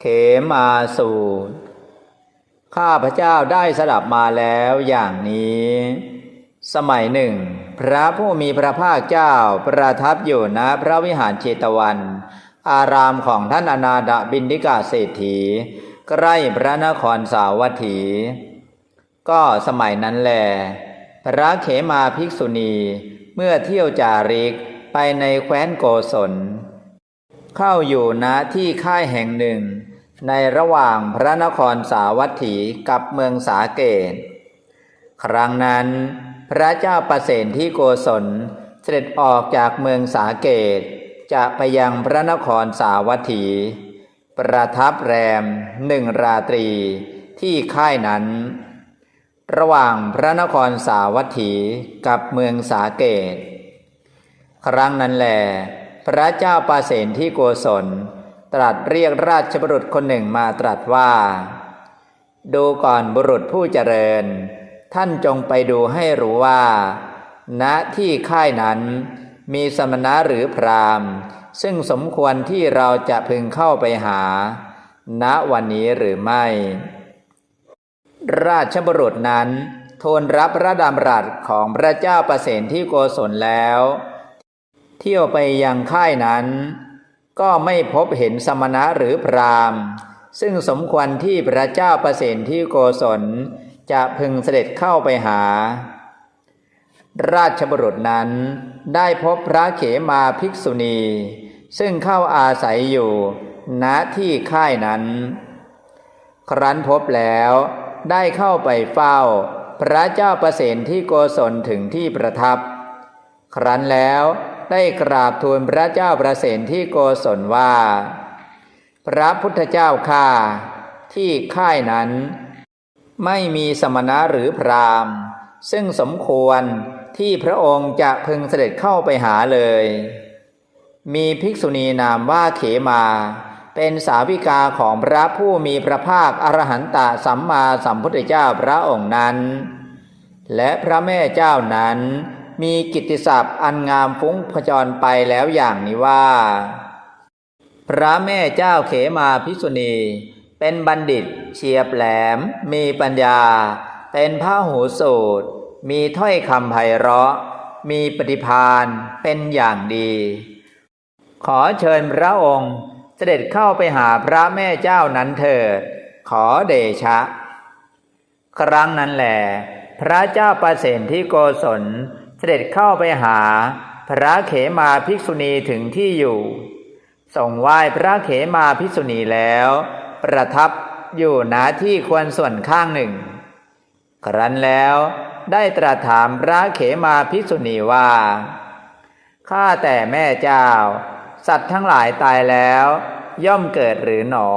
เขมาสูตร ข้าพเจ้าได้สดับมาแล้วอย่างนี้ สมัยหนึ่ง พระผู้มีพระภาคเจ้าประทับอยู่ณพระวิหารเชตวัน อารามของท่านอนาดบินดิกาเศรษฐี ใกล้พระนครสาวัตถี ก็สมัยนั้นแล พระเขมาภิกษุณีเมื่อเที่ยวจาริกไปในแคว้นโกศล เข้าอยู่ณที่ค่ายแห่งหนึ่ง ในระหว่างพระนครสาวัตถีกับเมืองสาเกต ครั้งนั้นพระเจ้าประเสนที่โกศลเสด็จออกจากเมืองสาเกต จะไปยังพระนครสาวัตถี ประทับแรมหนึ่งราตรีที่ค่ายนั้น ระหว่างพระนครสาวัตถีกับเมืองสาเกต ครั้งนั้นแหละ พระเจ้าปาเสนที่โกศล ตรัสเรียกราชบุรุษคนหนึ่งมาตรัสว่า ดูก่อนบุรุษผู้เจริญ ท่านจงไปดูให้รู้ว่า ณที่ค่ายนั้นมีสมณะหรือพราหมณ์ ซึ่งสมควรที่เราจะพึงเข้าไปหา ณวันนี้หรือไม่ ราชบุรุษนั้นทูลรับพระดำรัสของพระเจ้าประเสนที่โกศลแล้ว เที่ยวไปยังค่ายนั้น ก็ไม่พบเห็นสมณะหรือพรามซึ่งสมควรที่พระเจ้าประสนที่โกศล จะพึงเสด็จเข้าไปหา ราชบุรุษนั้นได้พบพระเขมาภิกษุณี ซึ่งเข้าอาศัยอยู่ณที่ค่ายนั้น ครั้นพบแล้วได้เข้าไปเฝ้า พระเจ้าประสนที่โกศลถึงที่ประทับ ครั้นแล้ว ได้กราบทูลพระเจ้าประเสนที่โกศลว่า พระพุทธเจ้าข้าที่ค่ายนั้น ไม่มีสมณะหรือพราหมณ์ ซึ่งสมควรที่พระองค์จะพึงเสด็จเข้าไปหาเลย มีภิกษุณีนามว่าเขมา เป็นสาวิกาของพระผู้มีพระภาคอรหันตสัมมาสัมพุทธเจ้าพระองค์นั้น และพระแม่เจ้านั้น มีกิตติศัพท์อันงามฟุ้งพจรไปแล้วอย่างนี้ว่า พระแม่เจ้าเขมาภิกษุณี เป็นบัณฑิตเฉียบแหลม มีปัญญา เป็นพระหูสูตร มีถ้อยคำไพเราะ มีปฏิพานเป็นอย่างดี ขอเชิญพระองค์เสด็จเข้าไปหาพระแม่เจ้านั้นเถิด ขอเดชะ ครั้งนั้นแหละพระเจ้าประเสนที่โกศล เสด็จเข้าไปหาพระเขมาภิกษุณีถึงที่อยู่ส่งไหว้พระเขมาภิกษุณีแล้ว ประทับอยู่ณที่ควรส่วนข้างหนึ่ง ครั้นแล้วได้ตรัสถามพระเขมาภิกษุณีว่าข้าแต่แม่เจ้า สัตว์ทั้งหลายตายแล้ว ย่อมเกิดหรือหนอ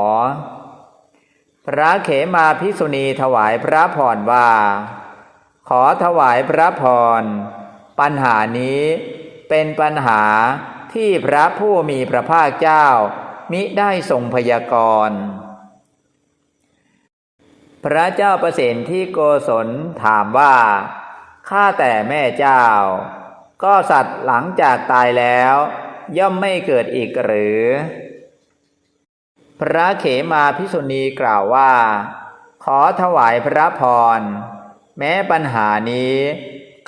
พระเขมาภิกษุณีถวายพระพรว่า ขอถวายพระพร ปัญหานี้เป็นปัญหาที่พระผู้มีพระภาคเจ้า มิได้ทรงพยากรณ์พระเจ้าประสนที่โกศลถามว่า ข้าแต่แม่เจ้า ก็สัตว์หลังจากตายแล้ว ย่อมไม่เกิดอีกหรือ พระเขมาพิสุณีกล่าวว่า ขอถวายพระพร แม้ปัญหานี้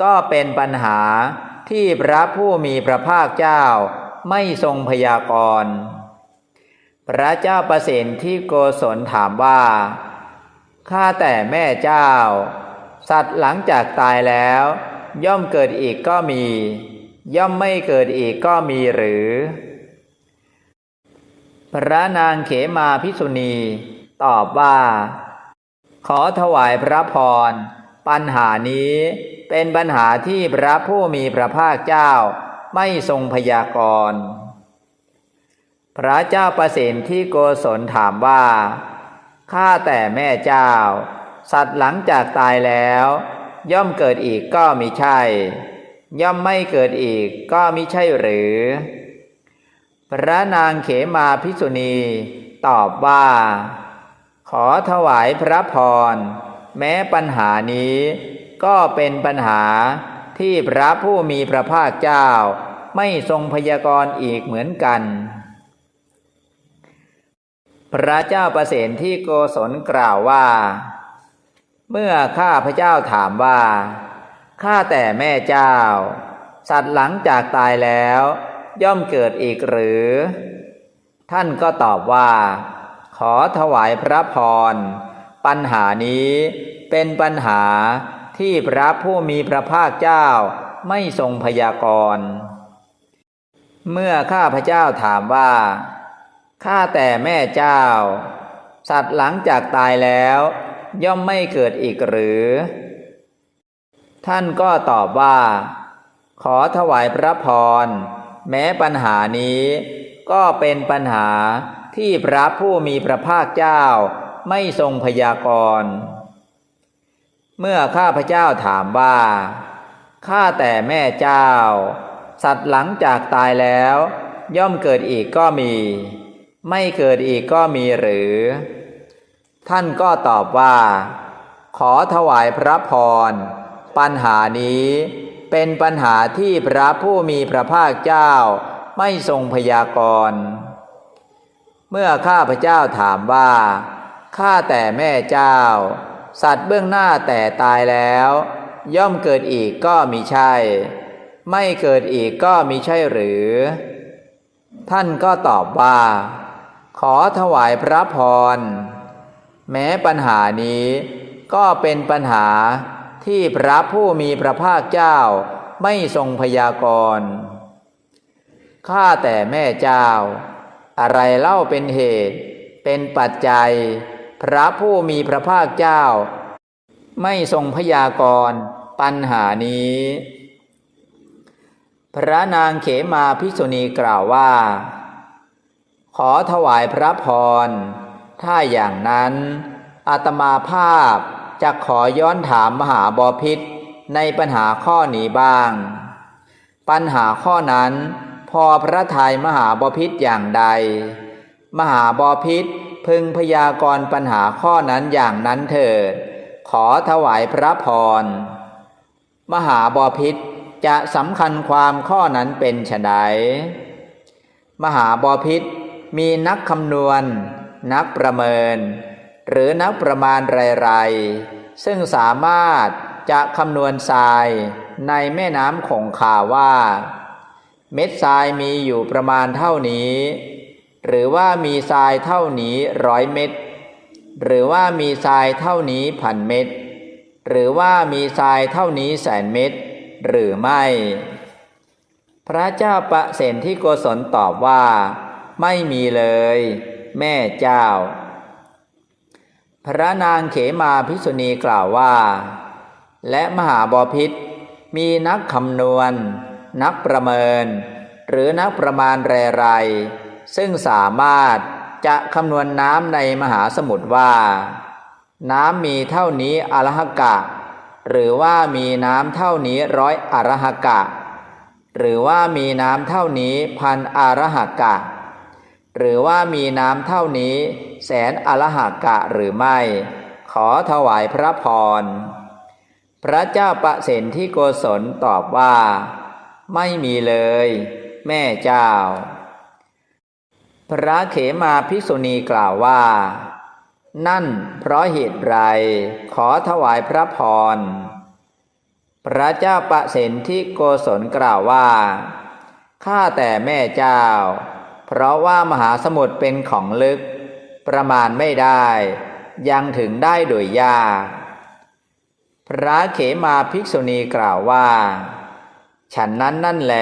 ก็เป็นปัญหาที่พระผู้มีพระภาคเจ้าไม่ทรงพยากรณ์ พระเจ้าประเสนที่โกศลถามว่า ข้าแต่แม่เจ้า สัตว์หลังจากตายแล้ว ย่อมเกิดอีกก็มี ย่อมไม่เกิดอีกก็มีหรือ พระนางเขมาพิสุณี ตอบว่า ขอถวายพระพร ปัญหานี้เป็นปัญหาที่พระผู้มีพระภาคเจ้าไม่ทรงพยากรณ์ พระเจ้าประสิทธิ์ที่โกศลถามว่า ข้าแต่แม่เจ้า สัตว์หลังจากตายแล้ว ย่อมเกิดอีกก็มิใช่ ย่อมไม่เกิดอีกก็มิใช่หรือ พระนางเขมาพิสุณีตอบว่า ขอถวายพระพร แม้ปัญหานี้ก็เป็นปัญหาที่พระผู้มีพระภาคเจ้า ไม่ทรงพยากรณ์อีกเหมือนกัน พระเจ้าประเสนที่โกศลกล่าวว่า เมื่อข้าพระเจ้าถามว่า ข้าแต่แม่เจ้า สัตว์หลังจากตายแล้ว ย่อมเกิดอีกหรือ ท่านก็ตอบว่า ขอถวายพระพร ปัญหานี้เป็นปัญหาที่พระผู้มีพระภาคเจ้าไม่ทรงพยากรณ์ เมื่อข้าพระเจ้าถามว่า ข้าแต่แม่เจ้า สัตว์หลังจากตายแล้ว ย่อมไม่เกิดอีกหรือ ท่านก็ตอบว่า ขอถวายพระพร แม้ปัญหานี้ก็เป็นปัญหาที่พระผู้มีพระภาคเจ้า ไม่ทรงพยากรณ์ เมื่อข้าพเจ้าถามว่า ข้าแต่แม่เจ้า สัตว์หลังจากตายแล้ว ย่อมเกิดอีกก็มี ไม่เกิดอีกก็มีหรือ ท่านก็ตอบว่า ขอถวายพระพร ปัญหานี้เป็นปัญหาที่พระผู้มีพระภาคเจ้าไม่ทรงพยากรณ์ เมื่อข้าพเจ้าถามว่า ข้าแต่แม่เจ้า สัตว์เบื้องหน้าแต่ตายแล้ว ย่อมเกิดอีกก็มีใช่ ไม่เกิดอีกก็มีใช่หรือ ท่านก็ตอบว่า ขอถวายพระพร แม้ปัญหานี้ก็เป็นปัญหาที่พระผู้มีพระภาคเจ้าไม่ทรงพยากรณ์ข้าแต่แม่เจ้า อะไรเล่าเป็นเหตุ เป็นปัจจัย พระผู้มีพระภาคเจ้า ไม่ทรงพยากรณ์ปัญหานี้ พระนางเขมาภิกษุณีกล่าวว่า ขอถวายพระพร ถ้าอย่างนั้นอาตมาภาพจะขอย้อนถามมหาบอพิษในปัญหาข้อนี้บ้าง ปัญหาข้อนั้นพอพระทัยมหาบอพิษอย่างใด มหาบอพิษ พึงพยากรณ์ปัญหาข้อนั้นอย่างนั้นเถิด ขอถวายพระพร มหาบอพิษจะสำคัญความข้อนั้นเป็นไฉนมหาบอพิษมีนักคำนวณ นักประเมิน หรือนักประมาณไรๆซึ่งสามารถจะคำนวณทรายในแม่น้ำคงคาว่า เม็ดทรายมีอยู่ประมาณเท่านี้ หรือว่ามีทรายเท่านี้ร้อยเม็ดหรือว่ามีทรายเท่านี้พันเม็ดหรือว่ามีทรายเท่านี้แสนเม็ดหรือไม่ พระเจ้าประเสนที่โกศลตอบว่า ไม่มีเลย แม่เจ้า พระนางเขมาภิกษุณีกล่าวว่า และมหาบอพิษมีนักคำนวณ นักประเมิน หรือนักประมาณแรไร ซึ่งสามารถจะคำนวณน้ำในมหาสมุทรว่า น้ำมีเท่านี้อรหกะ หรือว่ามีน้ำเท่านี้ร้อยอรหกะ หรือว่ามีน้ำเท่านี้พันอรหกะ หรือว่ามีน้ำเท่านี้แสนอรหกะหรือไม่ ขอถวายพระพร พระเจ้าประเสนที่โกศลตอบว่า ไม่มีเลย แม่เจ้า พระเขมาภิกษุณีกล่าวว่า นั่นเพราะเหตุไร ขอถวายพระพร พระเจ้าประเสนที่โกศลกล่าวว่า ข้าแต่แม่เจ้า เพราะว่ามหาสมุทรเป็นของลึก ประมาณไม่ได้ ยังถึงได้โดยยาก พระเขมาภิกษุณีกล่าวว่า ฉันนั้นนั่นแล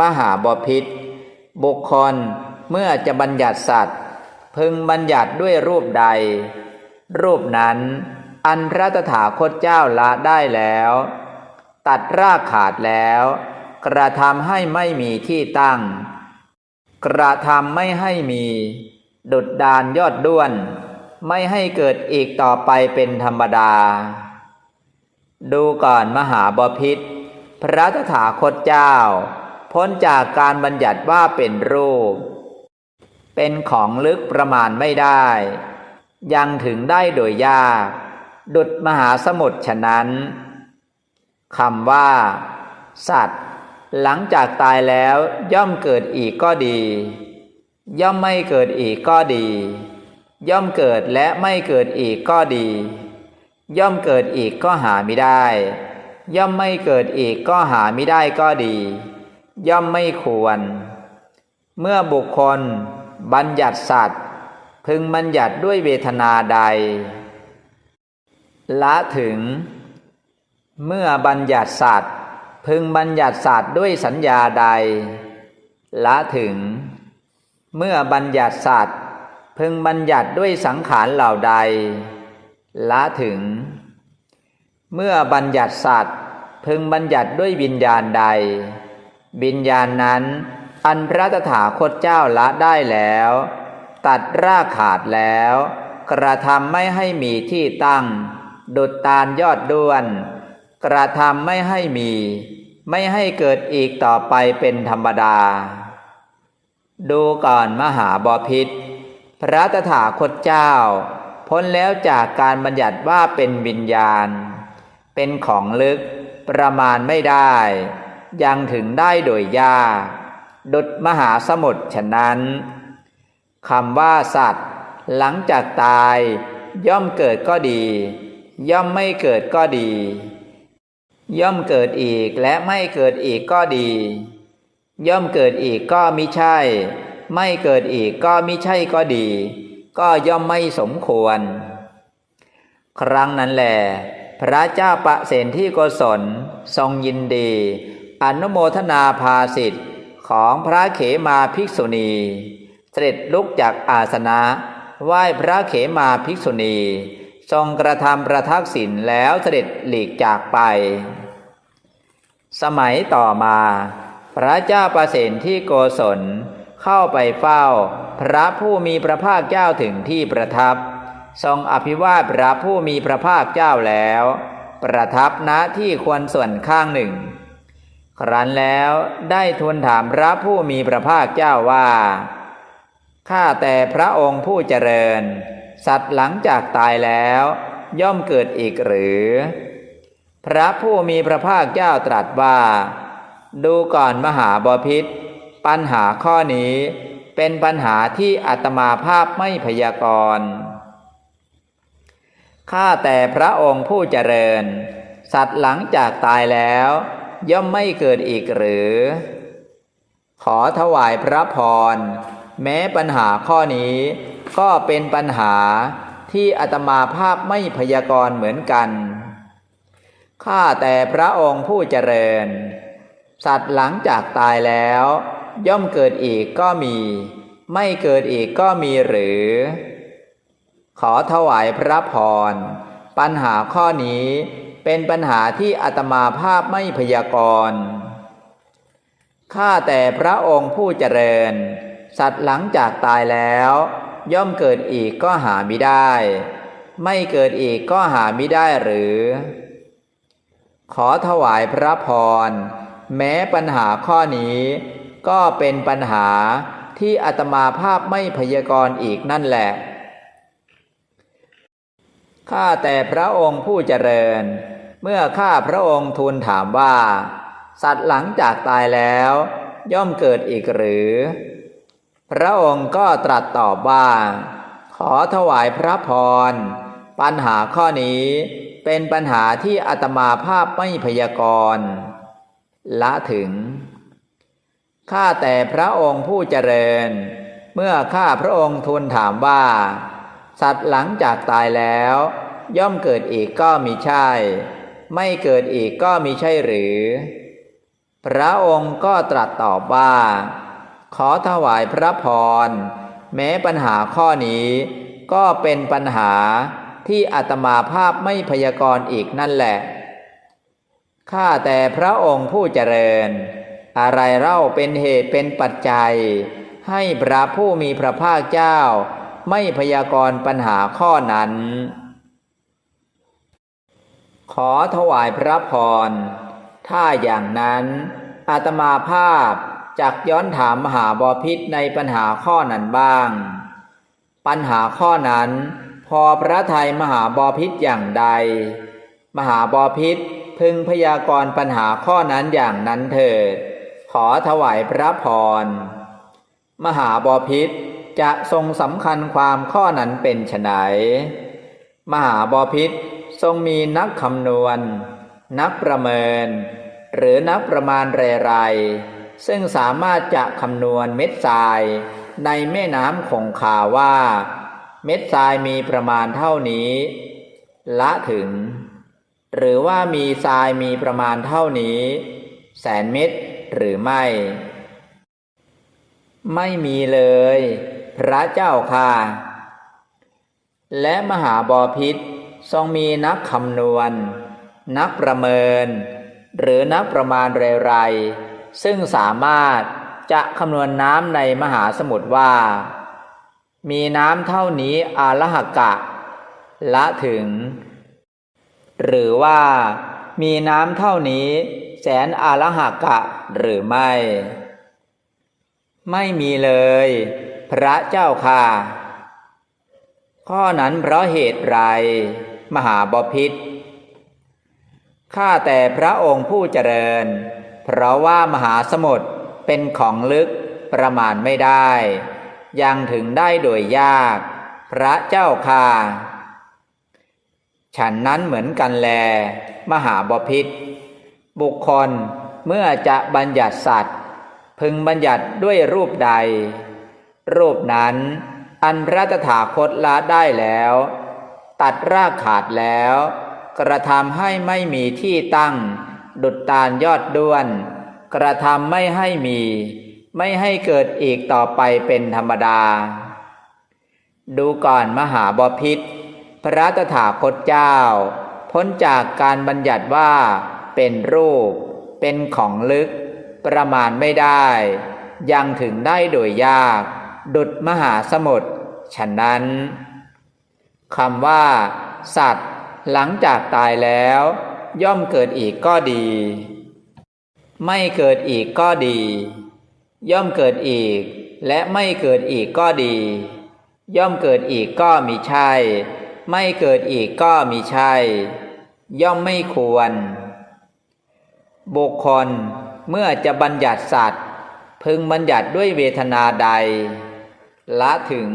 มหาบพิษบุคคล เมื่อจะบัญญัติสัตว์ พึงบัญญัติด้วยรูปใด รูปนั้นอันพระตถาคตเจ้าละได้แล้ว ตัดรากขาดแล้ว กระทำให้ไม่มีที่ตั้ง กระทำไม่ให้มี ดุดดานยอดด้วน ไม่ให้เกิดอีกต่อไปเป็นธรรมดา ดูก่อนมหาบพิษ พระตถาคตเจ้า พ้นจากการบัญญัติว่าเป็นรูป เป็นของลึกประมาณไม่ได้ ยังถึงได้โดยยาก ดุดมหาสมุทรฉะนั้นคำว่า สัตว์ หลังจากตายแล้วย่อมเกิดอีกก็ดี ย่อมไม่เกิดอีกก็ดี ย่อมเกิดและไม่เกิดอีกก็ดี ย่อมเกิดอีกก็หาไม่ได้ ย่อมไม่เกิดอีกก็หาไม่ได้ก็ดี ย่อมไม่ควร เมื่อบุคคล บัญญัติสัตว์พึงบัญญัติด้วยเวทนาใด ละถึง เมื่อบัญญัติสัตว์พึงบัญญัติสัตว์ด้วยสัญญาใด ละถึง เมื่อบัญญัติสัตว์พึงบัญญัติด้วยสังขารเหล่าใด ละถึง เมื่อบัญญัติสัตว์พึงบัญญัติด้วยวิญญาณใดวิญญาณนั้น อันพระตถาคตเจ้าละได้แล้ว ตัดรากขาดแล้ว กระทำไม่ให้มีที่ตั้ง ดุดตาลยอดด้วน กระทำไม่ให้มี ไม่ให้เกิดอีกต่อไปเป็นธรรมดา ดูก่อนมหาบอพิษ พระตถาคตเจ้า พ้นแล้วจากการบัญญัติว่าเป็นวิญญาณ เป็นของลึกประมาณไม่ได้ ยังถึงได้โดยยาก ดุดมหาสมุทรฉะนั้นคำว่าสัตว์ หลังจากตาย ย่อมเกิดก็ดี ย่อมไม่เกิดก็ดี ย่อมเกิดอีกและไม่เกิดอีกก็ดี ย่อมเกิดอีกก็มิใช่ ไม่เกิดอีกก็มิใช่ก็ดี ก็ย่อมไม่สมควร ครั้งนั้นแหลพระเจ้าประเสนที่โกศลทรงยินดี อนุโมทนาภาสิทธิ์ ของพระเขมาภิกษุณี เสด็จลุกจากอาสนะ ไหว้พระเขมาภิกษุณี ทรงกระทำประทักษิณแล้วเสด็จหลีกจากไป สมัยต่อมา พระเจ้าประเสนที่โกศลเข้าไปเฝ้า พระผู้มีพระภาคเจ้าถึงที่ประทับ ทรงอภิวาทพระผู้มีพระภาคเจ้าแล้ว ประทับณที่ควรส่วนข้างหนึ่ง ครั้นแล้วได้ทูลถามพระผู้มีพระภาคเจ้าว่า ข้าแต่พระองค์ผู้เจริญ สัตว์หลังจากตายแล้ว ย่อมเกิดอีกหรือ พระผู้มีพระภาคเจ้าตรัสว่า ดูก่อนมหาบาพิษปัญหาข้อนี้เป็นปัญหาที่อาตมาภาพไม่พยากรณ์ข้าแต่พระองค์ผู้เจริญ สัตว์หลังจากตายแล้ว ย่อมไม่เกิดอีกหรือ ขอถวายพระพร แม้ปัญหาข้อนี้ ก็เป็นปัญหาที่อาตมาภาพไม่พยากรณ์เหมือนกัน ข้าแต่พระองค์ผู้เจริญ สัตว์หลังจากตายแล้ว ย่อมเกิดอีกก็มี ไม่เกิดอีกก็มีหรือ ขอถวายพระพร ปัญหาข้อนี้ เป็นปัญหาที่อาตมาภาพไม่พยากรณ์ข้าแต่พระองค์ผู้เจริญ สัตว์หลังจากตายแล้ว ย่อมเกิดอีกก็หาไม่ได้ ไม่เกิดอีกก็หาไม่ได้หรือ ขอถวายพระพร แม้ปัญหาข้อนี้ ก็เป็นปัญหาที่อาตมาภาพไม่พยากรณ์อีกนั่นแหละ ข้าแต่พระองค์ผู้เจริญ เมื่อข้าพระองค์ทูลถามว่า สัตว์หลังจากตายแล้ว ย่อมเกิดอีกหรือ พระองค์ก็ตรัสตอบว่า ขอถวายพระพร ปัญหาข้อนี้เป็นปัญหาที่อาตมาภาพไม่พยากรณ์ละถึง ข้าแต่พระองค์ผู้เจริญ เมื่อข้าพระองค์ทูลถามว่า สัตว์หลังจากตายแล้ว ย่อมเกิดอีกก็มีใช่ ไม่เกิดอีกก็มีใช่หรือ พระองค์ก็ตรัสตอบว่า ขอถวายพระพร แม้ปัญหาข้อนี้ ก็เป็นปัญหาที่อาตมาภาพไม่พยากรณ์อีกนั่นแหละ ข้าแต่พระองค์ผู้เจริญ อะไรเล่าเป็นเหตุเป็นปัจจัย ให้พระผู้มีพระภาคเจ้า ไม่พยากรณ์ปัญหาข้อนั้น ขอถวายพระพร ถ้าอย่างนั้น อาตมาภาพจักย้อนถามมหาบอพิษในปัญหาข้อนั้นบ้าง ปัญหาข้อนั้น พอพระไทยมหาบอพิษอย่างใด มหาบอพิษพึงพยากรณ์ปัญหาข้อนั้นอย่างนั้นเถิด ขอถวายพระพร มหาบอพิษ จะทรงสำคัญความข้อนั้นเป็นไฉนมหาบอพิษทรงมีนักคำนวณ นักประเมิน หรือนักประมาณไรๆซึ่งสามารถจะคำนวณเม็ดทราย ในแม่น้ำคงคาว่า เม็ดทรายมีประมาณเท่านี้ ละถึง หรือว่ามีทรายมีประมาณเท่านี้ แสนเม็ดหรือไม่ ไม่มีเลย พระเจ้าค่ะ และมหาบอพิษทรงมีนักคำนวณ นักประเมิน หรือนักประมาณไรๆซึ่งสามารถจะคำนวณน้ำในมหาสมุทรว่า มีน้ำเท่านี้อาลหกะ ละถึง หรือว่ามีน้ำเท่านี้แสนอาลหกะหรือไม่ ไม่มีเลย พระเจ้าค่ะ ข้อนั้นเพราะเหตุไร มหาบพิษข้าแต่พระองค์ผู้เจริญ เพราะว่ามหาสมุทรเป็นของลึกประมาณไม่ได้ ยังถึงได้โดยยาก พระเจ้าค่ะ ฉันนั้นเหมือนกันแล มหาบพิษบุคคลเมื่อจะบัญญัติสัตว์ พึงบัญญัติด้วยรูปใด รูปนั้น อันพระตถาคตละได้แล้ว ตัดรากขาดแล้ว กระทำให้ไม่มีที่ตั้ง ดุจตาลยอดด้วน กระทำไม่ให้มี ไม่ให้เกิดอีกต่อไปเป็นธรรมดา ดูก่อนมหาบพิษ พระตถาคตเจ้า พ้นจากการบัญญัติว่าเป็นรูป เป็นของลึก ประมาณไม่ได้ ยังถึงได้โดยยาก ดุดมหาสมุทรฉะนั้นคำว่า สัตว์ หลังจากตายแล้ว ย่อมเกิดอีกก็ดี ไม่เกิดอีกก็ดี ย่อมเกิดอีก และไม่เกิดอีกก็ดี ย่อมเกิดอีกก็มีใช่ ไม่เกิดอีกก็มีใช่ ย่อมไม่ควร บุคคลเมื่อจะบัญญัติสัตว์ พึงบัญญัติด้วยเวทนาใด ละถึง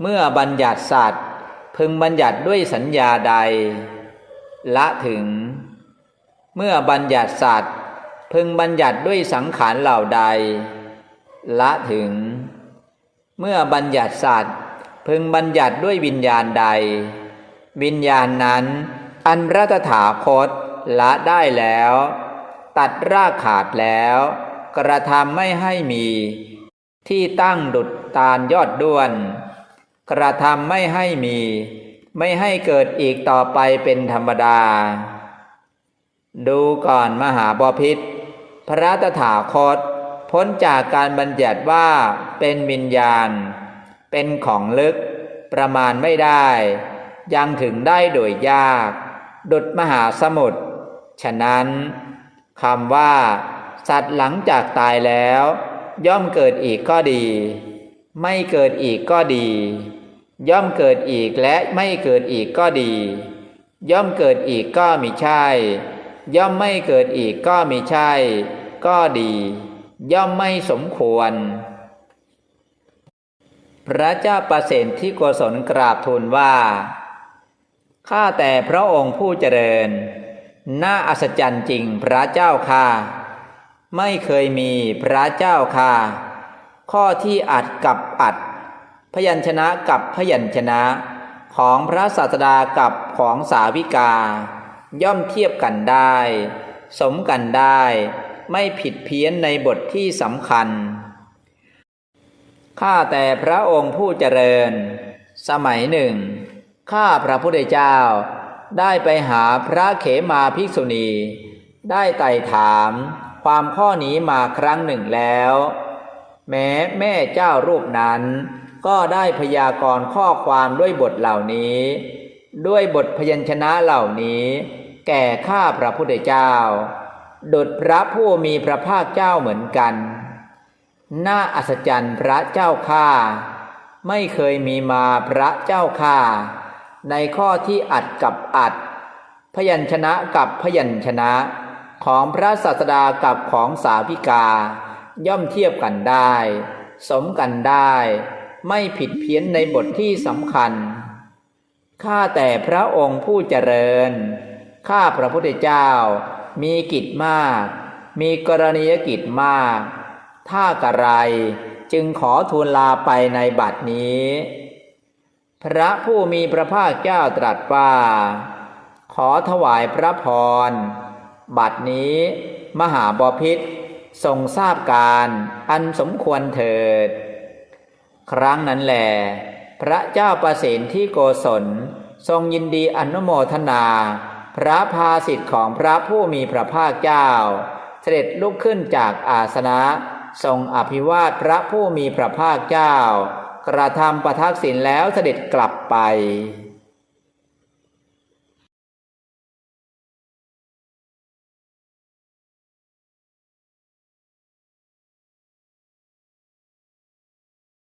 เมื่อบัญญัติสัตว์พึงบัญญัติด้วยสัญญาใด ละถึง เมื่อบัญญัติสัตว์พึงบัญญัติด้วยสังขารเหล่าใด ละถึง เมื่อบัญญัติสัตว์พึงบัญญัติด้วยวิญญาณใด วิญญาณนั้น อันระตถาคตละได้แล้ว ตัดรากขาดแล้ว กระทำไม่ให้มี ที่ตั้งดุจตาลยอดด้วน กระทำไม่ให้มี ไม่ให้เกิดอีกต่อไปเป็นธรรมดา ดูก่อนมหาบพิษพระตถาคต พ้นจากการบัญญัติว่าเป็นวิญญาณ เป็นของลึกประมาณไม่ได้ ยังถึงได้โดยยาก ดุดมหาสมุทรฉะนั้นคำว่า สัตว์หลังจากตายแล้ว ย่อมเกิดอีกก็ดี ไม่เกิดอีกก็ดี ย่อมเกิดอีกและไม่เกิดอีกก็ดี ย่อมเกิดอีกก็มีใช่ ย่อมไม่เกิดอีกก็มีใช่ ก็ดี ย่อมไม่สมควร พระเจ้าประเสนที่โกศลกราบทูลว่าข้าแต่พระองค์ผู้เจริญ น่าอัศจรรย์จริงพระเจ้าค่ะ ไม่เคยมีพระเจ้าค่ะ ข้อที่อัดกับอัด พยัญชนะกับพยัญชนะ ของพระศาสดากับของสาวิกา ย่อมเทียบกันได้ สมกันได้ ไม่ผิดเพี้ยนในบทที่สำคัญ ข้าแต่พระองค์ผู้เจริญ สมัยหนึ่ง ข้าพระพุทธเจ้า ได้ไปหาพระเขมาภิกษุณี ได้ไต่ถาม ความข้อนี้มาครั้งหนึ่งแล้ว แม้แม่เจ้ารูปนั้น ก็ได้พยากรณ์ข้อความด้วยบทเหล่านี้ ด้วยบทพยัญชนะเหล่านี้ แก่ข้าพระพุทธเจ้าดุจพระผู้มีพระภาคเจ้าเหมือนกัน น่าอัศจรรย์พระเจ้าข้าไม่เคยมีมาพระเจ้าข้าในข้อที่อัดกับอัด พยัญชนะกับพยัญชนะ ของพระศาสดากับของสาวิกา ย่อมเทียบกันได้ สมกันได้ ไม่ผิดเพี้ยนในบทที่สำคัญ ข้าแต่พระองค์ผู้เจริญ ข้าพระพุทธเจ้า มีกิจมาก มีกรณียกิจมาก ถ้ากระไรจึงขอทูลลาไปในบัดนี้ พระผู้มีพระภาคเจ้าตรัสว่า ขอถวายพระพร บัดนี้ มหาบพิษทรงทราบการอันสมควรเถิด ครั้งนั้นแหลพระเจ้าประสิทธิที่โกศลทรงยินดีอนุโมทนา พระภาสิทธิ์ของพระผู้มีพระภาคเจ้า เสด็จลุกขึ้นจากอาสนะ ทรงอภิวาทพระผู้มีพระภาคเจ้า กระทำประทักษิณแล้วเสด็จกลับไป